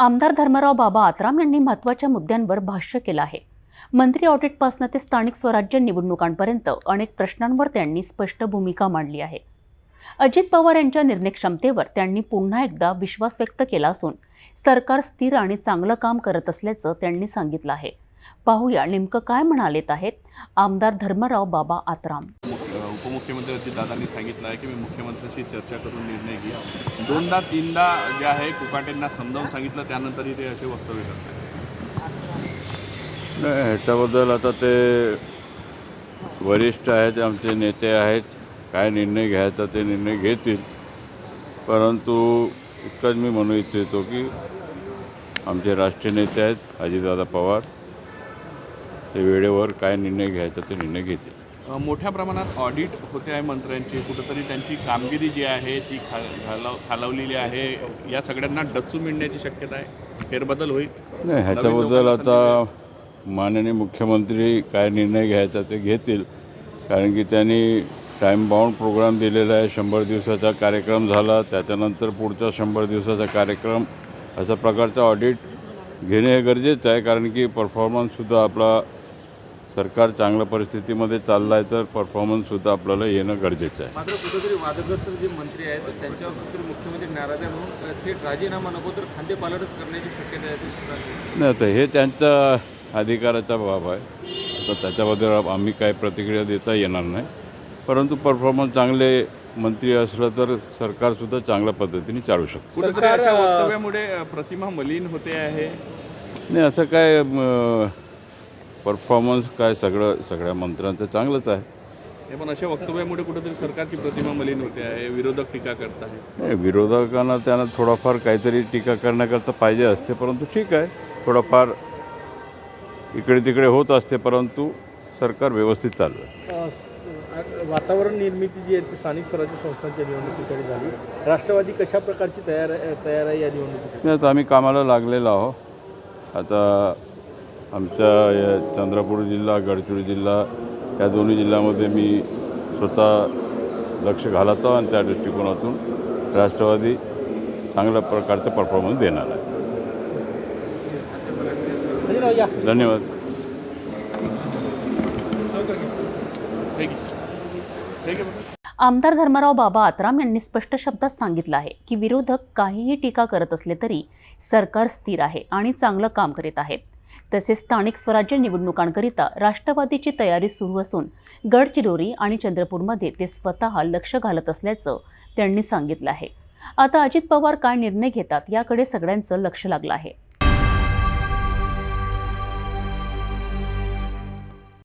आमदार धर्मराव बाबा आत्राम यांनी महत्त्वाच्या मुद्द्यांवर भाष्य केलं आहे. मंत्री ऑडिटपासनं ते स्थानिक स्वराज्य निवडणुकांपर्यंत अनेक प्रश्नांवर त्यांनी स्पष्ट भूमिका मांडली आहे. अजित पवार यांच्या निर्णय क्षमतेवर त्यांनी पुन्हा एकदा विश्वास व्यक्त केला असून सरकार स्थिर आणि चांगलं काम करत असल्याचं त्यांनी सांगितलं आहे. पाहूया नेमकं काय म्हणालेत आहेत आमदार धर्मराव बाबा आत्राम. उपमुख्यमंत्री अजितदादांनी सांगितलं आहे की मी मुख्यमंत्र्यांशी चर्चा करून निर्णय घ्या दोनदा तीनदा जे आहे कुकाटेंना समजावून सांगितलं त्यानंतरही ते असे वक्तव्य करतात. नाही ह्याच्याबद्दल आता ते वरिष्ठ आहेत आमचे नेते आहेत. काय निर्णय घ्यायचा ते निर्णय घेतील. परंतु इतकंच मी म्हणू इच्छितो की आमचे राष्ट्रीय नेते आहेत अजितदादा पवार. ते वेळेवर काय निर्णय घ्यायचा ते निर्णय घेतील. मोठ्या प्रमाणात ऑडिट होते आहे मंत्र्यांची. कुठंतरी त्यांची कामगिरी जी आहे ती खा घालाव खालावलेली आहे. या सगळ्यांना डच्चू मिळण्याची शक्यता आहे. फेरबदल होईल. नाही ह्याच्याबद्दल आता माननीय मुख्यमंत्री काय निर्णय घ्यायचा ते घेतील. कारण की त्यांनी टाईम बाउंड प्रोग्राम दिलेला आहे. शंभर दिवसाचा कार्यक्रम झाला. त्याच्यानंतर पुढचा शंभर दिवसाचा कार्यक्रम अशा प्रकारचं ऑडिट घेणे हे गरजेचं आहे. कारण की परफॉर्मन्ससुद्धा आपला सरकार चांगल्या परिस्थितीमध्ये चाललं आहे तर परफॉर्मन्ससुद्धा आपल्याला येणं गरजेचं आहे. मात्र कुठेतरी वादग्रस्त जे मंत्री आहेत तर त्यांच्यावर कुठेतरी मुख्यमंत्री नाराज आहे म्हणून थेट राजीनामा नको तर खांदेपालटच करण्याची शक्यता आहे. नाही आता हे त्यांचा अधिकाराचा बाब आहे. आता त्याच्याबद्दल आम्ही काय प्रतिक्रिया देता येणार नाही. परंतु परफॉर्मन्स चांगले मंत्री असलं तर सरकारसुद्धा चांगल्या पद्धतीने चालू शकतं. कुठेतरी अशा वक्तव्यामुळे प्रतिमा मलिन होते आहे. नाही असं काय परफॉर्मन्स काय सगळं सगळ्या मंत्र्यांचं चांगलंच आहे. हे पण अशा वक्तव्यामुळे कुठेतरी सरकारची प्रतिमा मलिन होते आहे विरोधक टीका करत आहे नाही विरोधकांना त्यांना थोडाफार काहीतरी टीका करण्याकरता पाहिजे असते परंतु ठीक आहे. थोडंफार इकडे तिकडे होत असते परंतु सरकार व्यवस्थित चालू आहे वातावरण निर्मिती जी आहे ती स्थानिक स्वराज्य संस्थांच्या निवडणुकीसाठी झाली. राष्ट्रवादी कशा प्रकारची तयार तयार आहे या निवडणुकीसाठी? नाही आता आम्ही कामाला लागलेलो आहो आता आमच्या या चंद्रपूर जिल्हा गडचिरोली जिल्हा या दोन्ही जिल्ह्यामध्ये मी स्वतः लक्ष घालतो आणि त्या दृष्टिकोनातून राष्ट्रवादी चांगल्या प्रकारचं परफॉर्मन्स देणार आहे. धन्यवाद. आमदार धर्मराव बाबा आत्राम यांनी स्पष्ट शब्दात सांगितलं आहे की विरोधक काहीही टीका करत असले तरी सरकार स्थिर आहे आणि चांगलं काम करीत आहे तसेच स्थानिक स्वराज्य निवडणुकांकरिता राष्ट्रवादीची तयारी सुरू असून गडचिरोली आणि चंद्रपूरमध्ये ते स्वतः लक्ष घालत असल्याचं त्यांनी सांगितलं आहे. आता अजित पवार काय निर्णय घेतात याकडे सगळ्यांचं लक्ष लागलं आहे.